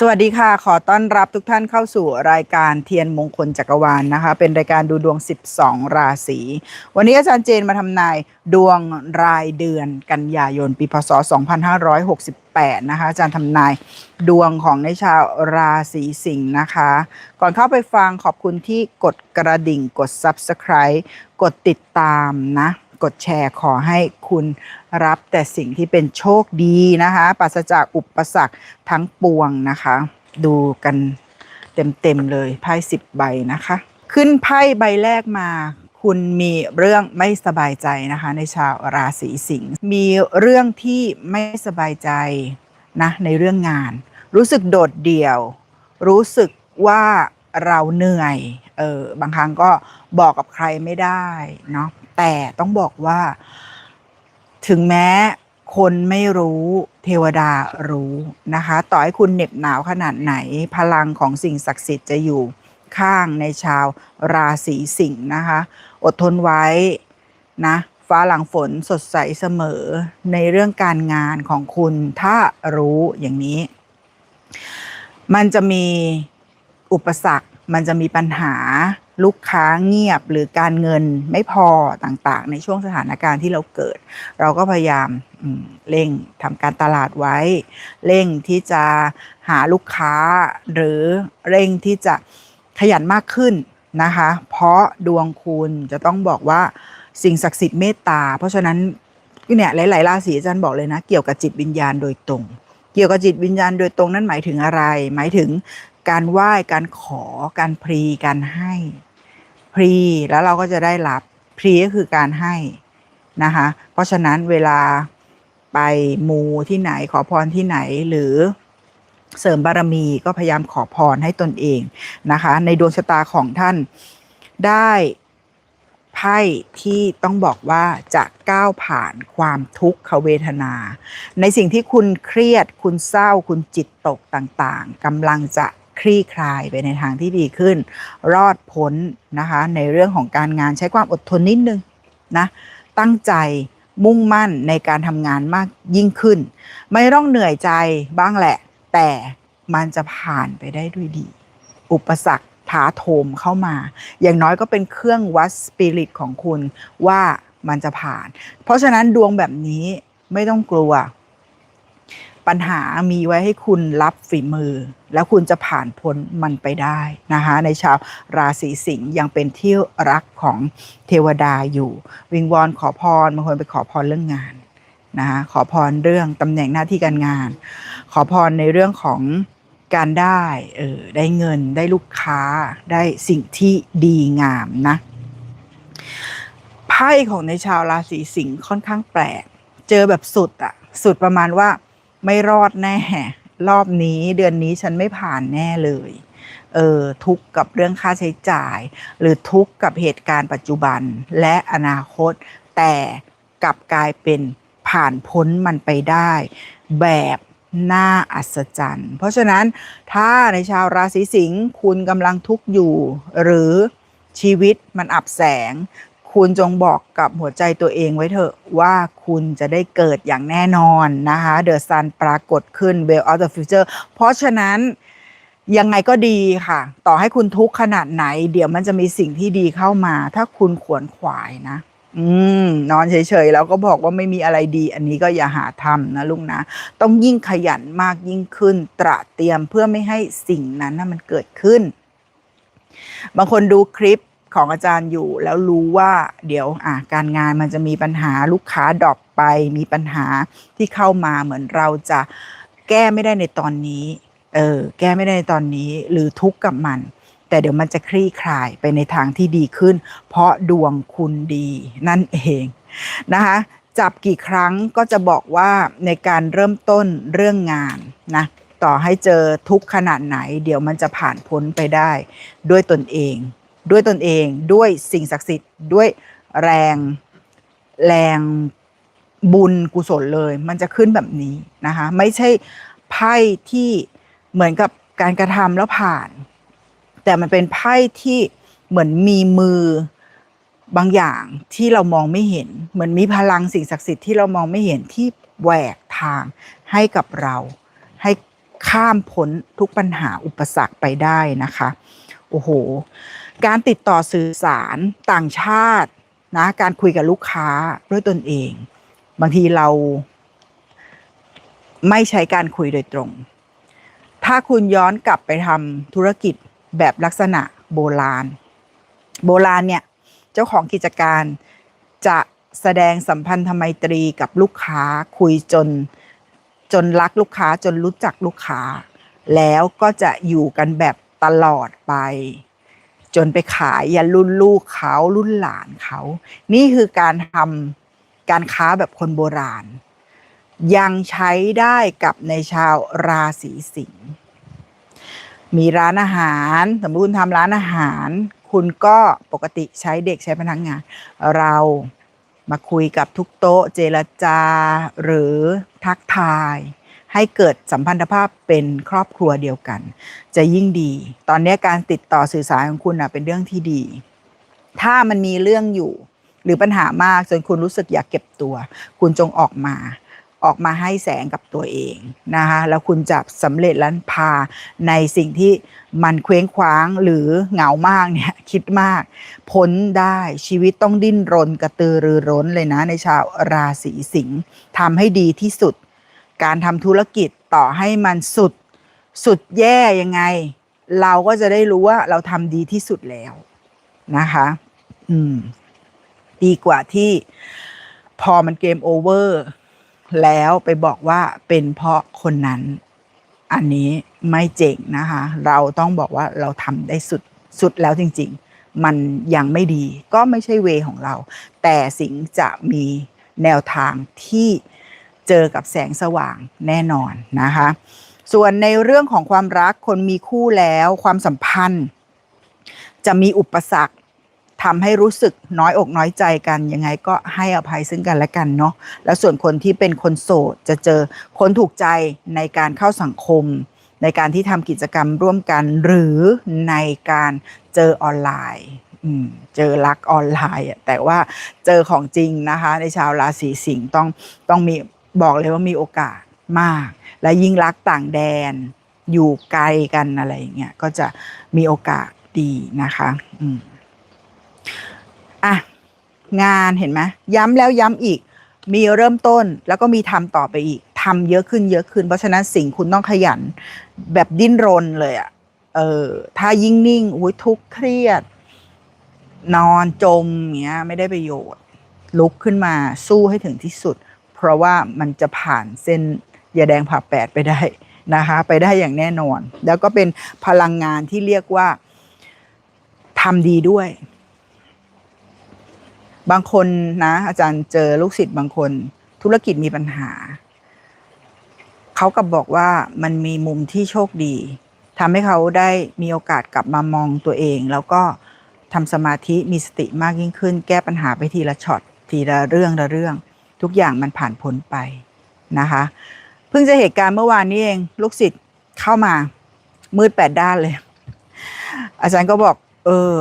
สวัสดีค่ะ ขอต้อนรับทุกท่านเข้าสู่รายการเทียนมงคลจักรวาลนนะคะ เป็นรายการดูดวง 12 ราศี วันนี้อาจารย์เจนมาทำนายดวงรายเดือนกันยายนปีพศ 2568 นะคะ อาจารย์ทำนายดวงของในชาวราศีสิงห์นะคะ ก่อนเข้าไปฟังขอบคุณที่กดกระดิ่งกด Subscribe กดติดตามนะ กดแชร์ขอให้คุณรับแต่สิ่งที่เป็นโชคดีนะคะปราศจากอุปสรรคทั้งปวงนะคะ ดูกันเต็มๆเลยไพ่สิบใบนะคะ ขึ้นไพ่ใบแรกมาคุณมีเรื่องไม่สบายใจนะคะ ในชาวราศีสิงห์มีเรื่องที่ไม่สบายใจนะในเรื่องงาน รู้สึกโดดเดี่ยว รู้สึกว่าเราเหนื่อยเออบางครั้งก็บอกกับใครไม่ได้เนาะ แต่ต้องบอกว่า ถึงแม้คนไม่รู้เทวดารู้นะคะ ต่อให้คุณเหน็บหนาวขนาดไหน พลังของสิ่งศักดิ์สิทธิ์จะอยู่ข้างในชาวราศีสิงห์นะคะ อดทนไว้นะ ฟ้าหลังฝนสดใสเสมอในเรื่องการงานของคุณถ้ารู้อย่างนี้ มันจะมีอุปสรรค มันจะมีปัญหา ลูกค้าเงียบหรือการเงินไม่พอต่างๆ ในช่วงสถานการณ์ที่เราเกิด เราก็พยายามเร่งทำการตลาดไว้ เร่งที่จะหาลูกค้า หรือเร่งที่จะขยันมากขึ้นนะคะ เพราะดวงคุณจะต้องบอกว่าสิ่งศักดิ์สิทธิ์เมตตา เพราะฉะนั้นเนี่ยหลายๆราศีอาจารย์บอกเลยนะ เกี่ยวกับจิตวิญญาณโดยตรง เกี่ยวกับจิตวิญญาณโดยตรงนั่นหมายถึงอะไร หมายถึงการไหว้การขอการพรีการให้ พรีแล้วเราก็จะได้รับพรีก็คือการให้นะคะ เพราะฉะนั้นเวลาไปมูที่ไหนขอพรที่ไหนหรือเสริมบารมีก็พยายามขอพรให้ตนเองนะคะ ในดวงชะตาของท่านได้ไพ่ที่ต้องบอกว่าจะก้าวผ่านความทุกขเวทนา ในสิ่งที่คุณเครียดคุณเศร้าคุณจิตตกต่างๆกำลังจะ คลี่คลายไปในทางที่ดีขึ้น รอดพ้นนะคะ ในเรื่องของการงานใช้ความอดทนนิดนึงนะ ตั้งใจมุ่งมั่นในการทำงานมากยิ่งขึ้น ไม่ต้องเหนื่อยใจบ้างแหละ แต่มันจะผ่านไปได้ด้วยดี อุปสรรคถาโถมเข้ามา อย่างน้อยก็เป็นเครื่องวัดสปิริตของคุณว่ามันจะผ่าน เพราะฉะนั้นดวงแบบนี้ไม่ต้องกลัว ปัญหามีไว้ให้คุณรับฝีมือ แล้วคุณจะผ่านพ้นมันไปได้นะคะในชาวราศีสิงห์ยังเป็นที่รักของเทวดาอยู่ วิงวอนขอพรบางคนไปขอพรเรื่องงานนะคะขอพรเรื่องตำแหน่งหน้าที่การงาน ขอพรในเรื่องของการได้เออได้เงินได้ลูกค้าได้สิ่งที่ดีงามนะไพ่ของในชาวราศีสิงห์ค่อนข้างแปลก เจอแบบสุดอะสุดประมาณว่า ไม่รอดแน่ รอบนี้เดือนนี้ฉันไม่ผ่านแน่เลย เออทุกกับเรื่องค่าใช้จ่าย หรือทุกกับเหตุการณ์ปัจจุบันและอนาคต แต่กลับกลายเป็นผ่านพ้นมันไปได้ แบบน่าอัศจรรย์ เพราะฉะนั้นถ้าในชาวราศีสิงห์คุณกำลังทุกข์อยู่ หรือชีวิตมันอับแสง คุณจงบอกกับหัวใจตัวเองไว้เถอะว่าคุณจะได้เกิดอย่างแน่นอนนะคะเดอะซันปรากฏขึ้น Well of the Future เพราะฉะนั้นยังไงก็ดีค่ะ ต่อให้คุณทุกข์ขนาดไหน เดี๋ยวมันจะมีสิ่งที่ดีเข้ามา ถ้าคุณขวนขวายนะ อืม นอนเฉยๆ แล้วก็บอกว่าไม่มีอะไรดี อันนี้ก็อย่าหาทำนะลุงนะ ต้องยิ่งขยันมากยิ่งขึ้น ตระเตรียมเพื่อไม่ให้สิ่งนั้นนะมันเกิดขึ้น บางคนดูคลิป ของอาจารย์อยู่แล้วรู้ว่าเดี๋ยวอะการงานมันจะมีปัญหาลูกค้าดรอปไป มีปัญหาที่เข้ามาเหมือนเราจะแก้ไม่ได้ในตอนนี้เออแก้ไม่ได้ในตอนนี้หรือทุกข์กับมัน แต่เดี๋ยวมันจะคลี่คลายไปในทางที่ดีขึ้น เพราะดวงคุณดีนั่นเองนะคะจับกี่ครั้งก็จะบอกว่าในการเริ่มต้นเรื่องงานนะต่อให้เจอทุกข์ขนาดไหน เดี๋ยวมันจะผ่านพ้นไปได้ด้วยตนเอง ด้วยตนเองด้วยสิ่งศักดิ์สิทธิ์ด้วยแรงแรงบุญกุศลเลย มันจะขึ้นแบบนี้นะคะ ไม่ใช่ไพ่ที่เหมือนกับการกระทำแล้วผ่าน แต่มันเป็นไพ่ที่เหมือนมีมือบางอย่างที่เรามองไม่เห็น เหมือนมีพลังสิ่งศักดิ์สิทธิ์ที่เรามองไม่เห็นที่แหวกทางให้กับเรา ให้ข้ามพ้นทุกปัญหาอุปสรรคไปได้นะคะ โอ้โห การติดต่อสื่อสารต่างชาตินะการคุยกับลูกค้าด้วยตนเอง บางทีเราไม่ใช้การคุยโดยตรง ถ้าคุณย้อนกลับไปทำธุรกิจแบบลักษณะโบราณ โบราณเนี่ย เจ้าของกิจการจะแสดงสัมพันธไมตรีกับลูกค้าคุยจน จนรักลูกค้าจนรู้จักลูกค้า แล้วก็จะอยู่กันแบบตลอดไป จนไปขายยันรุ่นลูกเขารุ่นหลานเขา นี่คือการทำการค้าแบบคนโบราณ ยังใช้ได้กับในชาวราศีสิงห์มีร้านอาหารสมมติคุณทำร้านอาหาร คุณก็ปกติใช้เด็กใช้พนักงาน เรามาคุยกับทุกโต๊ะเจรจาหรือทักทาย ให้เกิดสัมพันธภาพเป็นครอบครัวเดียวกัน จะยิ่งดี ตอนนี้การติดต่อสื่อสารของคุณนะเป็นเรื่องที่ดี ถ้ามันมีเรื่องอยู่ หรือปัญหามากจนคุณรู้สึกอยากเก็บตัว คุณจงออกมาออกมาให้แสงกับตัวเองนะคะแล้วคุณจะสำเร็จและพาในสิ่งที่มันเคว้งคว้างหรือเหงามากเนี่ยคิดมาก พ้นได้ชีวิตต้องดิ้นรนกระตือรือร้นเลยนะในชาวราศีสิงห์ทำให้ดีที่สุด การทำธุรกิจต่อให้มันสุดสุดแย่ยังไง เราก็จะได้รู้ว่าเราทำดีที่สุดแล้วนะคะ อืม ดีกว่าที่พอมันเกมโอเวอร์แล้วไปบอกว่าเป็นเพราะคนนั้น อันนี้ไม่เจ๋งนะคะ เราต้องบอกว่าเราทำได้สุดสุดแล้วจริง ๆ มันยังไม่ดีก็ไม่ใช่เวของเรา แต่สิงจะมีแนวทางที่ เจอกับแสงสว่างแน่นอนนะคะ ส่วนในเรื่องของความรักคนมีคู่แล้วความสัมพันธ์ จะมีอุปสรรคทำให้รู้สึกน้อยอกน้อยใจกันยังไงก็ให้อภัยซึ่งกันและกันเนาะแล้วส่วนคนที่เป็นคนโสดจะเจอคนถูกใจในการเข้าสังคม ในการที่ทำกิจกรรมร่วมกัน หรือในการเจอออนไลน์เจอรักออนไลน์แต่ว่าเจอของจริงนะคะ ในชาวราศีสิงห์ต้องต้องมี บอกเลยว่ามีโอกาสมาก และยิ่งรักต่างแดน อยู่ไกลกันอะไรอย่างเงี้ยก็จะมีโอกาสดีนะคะอืมอะงานเห็นไหมย้ำแล้วย้ำอีก มีเริ่มต้นแล้วก็มีทำต่อไปอีกทำเยอะขึ้นเยอะขึ้น เพราะฉะนั้นสิ่งคุณต้องขยัน แบบดิ้นรนเลยอะ่ะเออถ้ายิ่งนิ่งอุ้ยทุกข์เครียด นอนจมเงี้ยไม่ได้ประโยชน์ ลุกขึ้นมาสู้ให้ถึงที่สุด เพราะว่ามันจะผ่านเส้นยาแดงผ่าแปดไปได้นะคะ ไปได้อย่างแน่นอน แล้วก็เป็นพลังงานที่เรียกว่าทำดีด้วย บางคนนะอาจารย์เจอลูกศิษย์บางคน ธุรกิจมีปัญหา เขากับบอกว่ามันมีมุมที่โชคดีทำให้เขาได้มีโอกาสกลับมามองตัวเอง แล้วก็ทำสมาธิมีสติมากยิ่งขึ้น แก้ปัญหาไปทีละช็อตทีละเรื่องละเรื่อง ทุกอย่างมันผ่านพ้นไปนะคะ เพิ่งจะเหตุการณ์เมื่อวานนี้เองลูกศิษย์เข้ามามืดแปดด้านเลย อาจารย์ก็บอก เออ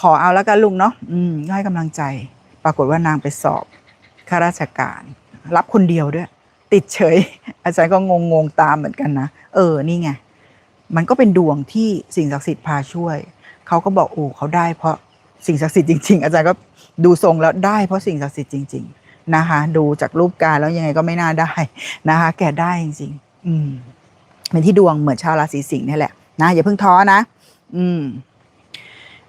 ขอเอาแล้วกันลุงเนาะอืมให้กำลังใจ ปรากฏว่านางไปสอบข้าราชการ รับคนเดียวด้วย ติดเฉย อาจารย์ก็งงงๆตามเหมือนกันนะเออนี่ไงมันก็เป็นดวงที่สิ่งศักดิ์สิทธิ์พาช่วย เขาก็บอกโอ้เขาได้เพราะสิ่งศักดิ์สิทธิ์จริง ๆ อาจารย์ก็ ดูทรงแล้วได้เพราะสิ่งศักดิ์สิทธิ์จริง ๆนะคะ ดูจากรูปการแล้วยังไงก็ไม่น่าได้นะคะ แก่ได้จริง ๆ อืมเป็นที่ดวงเหมือนชาวราศีสิงห์นี่แหละนะอย่าเพิ่งท้อนะ อืม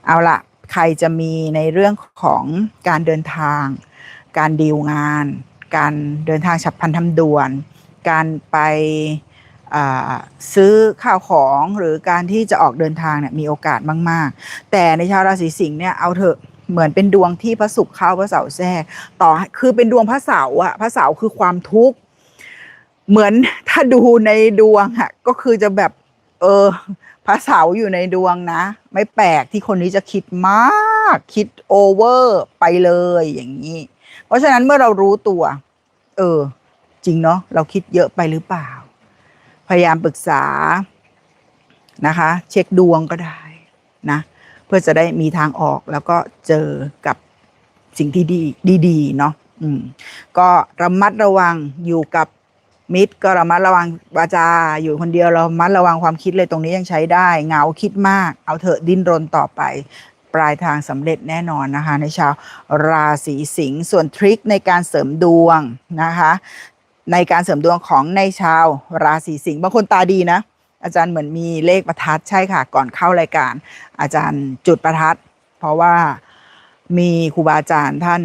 เอาละใครจะมีในเรื่องของการเดินทาง การดีลงาน การเดินทางฉับพลันทำด่วน การไปซื้อข้าวของหรือการที่จะออกเดินทางเนี่ยมีโอกาสมาก ๆ แต่ในชาวราศีสิงห์เนี่ยเอาเถอะ เหมือนเป็นดวงที่พระศุกร์เข้าพระเสาร์แทรกต่อคือเป็นดวงพระเสาร์อะพระเสาร์คือความทุกข์เหมือนถ้าดูในดวงอะก็คือจะแบบ เออพระเสาร์อยู่ในดวงนะ ไม่แปลกที่คนนี้จะคิดมาก คิดโอเวอร์ไปเลยอย่างนี้ เพราะฉะนั้นเมื่อเรารู้ตัว เออ จริงเนาะเราคิดเยอะไปหรือเปล่า พยายามปรึกษานะคะ เช็คดวงก็ได้นะ เพื่อจะได้มีทางออกแล้วก็เจอกับสิ่งที่ดีดีๆเนาะอืมก็ระมัดระวังอยู่กับมิตรก็ระมัดระวังวาจาอยู่คนเดียวเราระมัดระวังความคิดเลยตรงนี้ยังใช้ได้เงาคิดมาก เอาเถอะดิ้นรนต่อไป ปลายทางสำเร็จแน่นอนนะคะ ในชาวราศีสิงห์ส่วนทริคในการเสริมดวงนะคะ ในการเสริมดวงของในชาวราศีสิงห์บางคนตาดีนะ อาจารย์เหมือนมีเลขประทัดใช่ค่ะ ก่อนเข้ารายการ อาจารย์จุดประทัด เพราะว่ามีครูบาอาจารย์ท่าน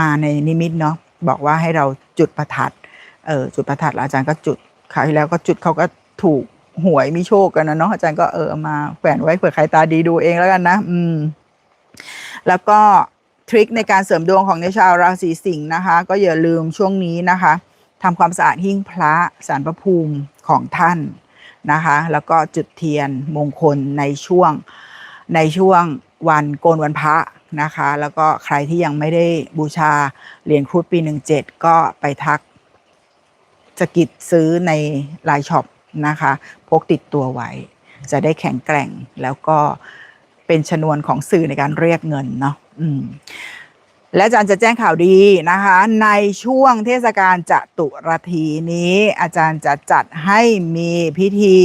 มาในนิมิตเนาะบอกว่าให้เราจุดประทัดเออจุดประทัดแล้วอาจารย์ก็จุดคราวที่แล้วก็จุดเขาก็ถูกหวยมีโชคกันนะเนาะอาจารย์ก็เออมาแขวนไว้เผื่อใครตาดีดูเองแล้วกันนะ อืม แล้วก็ทริคในการเสริมดวงของในชาวราศีสิงห์นะคะ ก็อย่าลืมช่วงนี้นะคะทำความสะอาดหิ้งพระสารพระภูมิของท่าน นะคะ แล้วก็จุดเทียนมงคลในช่วงในช่วงวันโกนวันพระนะคะ แล้วก็ใครที่ยังไม่ได้บูชาเหรียญครุฑปีหนึ่งเจ็ดก็ไปทักจะกิจซื้อในไลน์ช็อปนะคะ พกติดตัวไว้ จะได้แข็งแกร่งแล้วก็เป็นชนวนของสื่อในการเรียกเงินเนาะอืม และอาจารย์จะแจ้งข่าวดีนะคะ ในช่วงเทศกาลจตุรทีนี้ อาจารย์จะจัดให้มีพิธี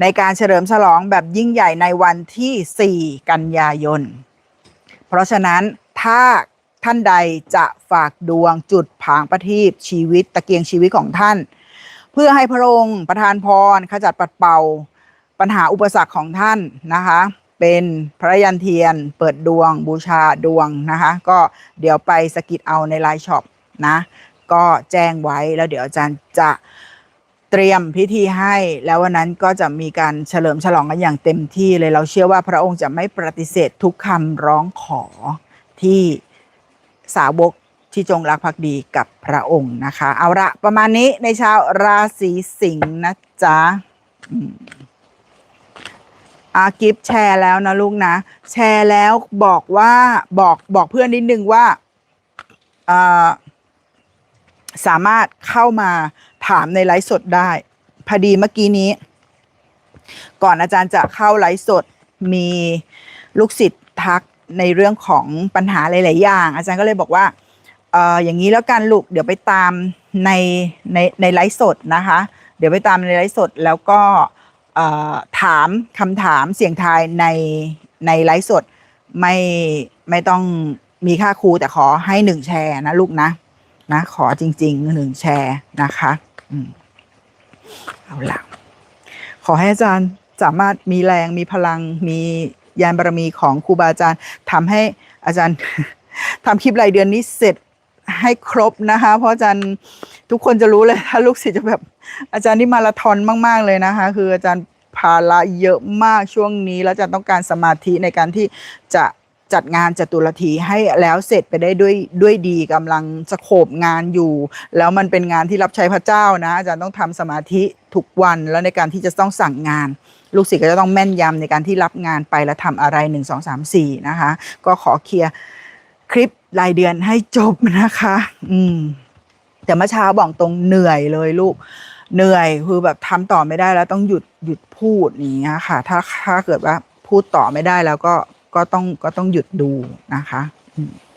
ในการเฉลิมฉลองแบบยิ่งใหญ่ในวันที่ 4 กันยายน เพราะฉะนั้นถ้าท่านใดจะฝากดวงจุดผางประทีปชีวิตตะเกียงชีวิตของท่าน เพื่อให้พระองค์ประทานพรขจัดปัดเป่า ปัญหาอุปสรรคของท่านนะคะ เป็นพระยันเทียน เปิดดวงบูชาดวงนะคะ ก็เดี๋ยวไปสกิดเอาในไลน์ช็อปนะ ก็แจ้งไว้แล้วเดี๋ยวอาจารย์จะเตรียมพิธีให้แล้ววันนั้นก็จะมีการเฉลิมฉลองกันอย่างเต็มที่เลยเราเชื่อว่าพระองค์จะไม่ปฏิเสธทุกคำร้องขอที่สาวกที่จงรักภักดีกับพระองค์นะคะ เอาละประมาณนี้ในชาวราศีสิงห์นะจ๊ะ อากิฟแชร์แล้วนะลูกนะ แชร์แล้วบอกว่าบอกบอกเพื่อนนิดนึงว่าอ่าสามารถเข้ามาถามในไลฟ์สดได้ พอดีเมื่อกี้นี้ ก่อนอาจารย์จะเข้าไลฟ์สดมีลูกศิษย์ทักในเรื่องของปัญหาหลาย ๆ อย่าง อาจารย์ก็เลยบอกว่าเอออย่างนี้แล้วกันลูกเดี๋ยวไปตามในในในไลฟ์สดนะคะ เดี๋ยวไปตามในไลฟ์สดแล้วก็ ถามคำถามเสียงทายในในไลฟ์สดไม่ไม่ต้องมีค่าครูแต่ขอให้หนึ่งแชร์นะลูกนะ นะ ขอจริงๆหนึ่งแชร์นะคะอืมเอาละขอให้อาจารย์สามารถมีแรงมีพลังมียานบารมีของครูบาอาจารย์ทำให้อาจารย์ทำคลิปรายเดือนนี้เสร็จให้ครบนะคะ เพราะอาจารย์ ทุกคนจะรู้เลยถ้าลูกศิษย์จะแบบอาจารย์นี่มาราธอนมาก ๆ เลยนะคะ คืออาจารย์ภาระเยอะมากช่วงนี้ แล้วอาจารย์ต้องการสมาธิในการที่จะจัดงานจตุรทีให้แล้วเสร็จไปได้ด้วยด้วยดีกำลังสโคบงานอยู่ แล้วมันเป็นงานที่รับใช้พระเจ้านะ อาจารย์ต้องทำสมาธิทุกวันแล้วในการที่จะต้องสั่งงาน ลูกศิษย์ก็จะต้องแม่นยำในการที่รับงานไปแล้วทำอะไรหนึ่งสองสามสี่นะคะ ก็ขอเคลียร์คลิปรายเดือนให้จบนะคะ อืม แต่เมื่อเช้าบอกตรงเหนื่อยเลยลูกเหนื่อยคือแบบทำต่อไม่ได้แล้วต้องหยุดหยุดพูดอย่างเงี้ยค่ะ ถ้าถ้าเกิดว่าพูดต่อไม่ได้แล้วก็ก็ต้องก็ต้องหยุดดูนะคะ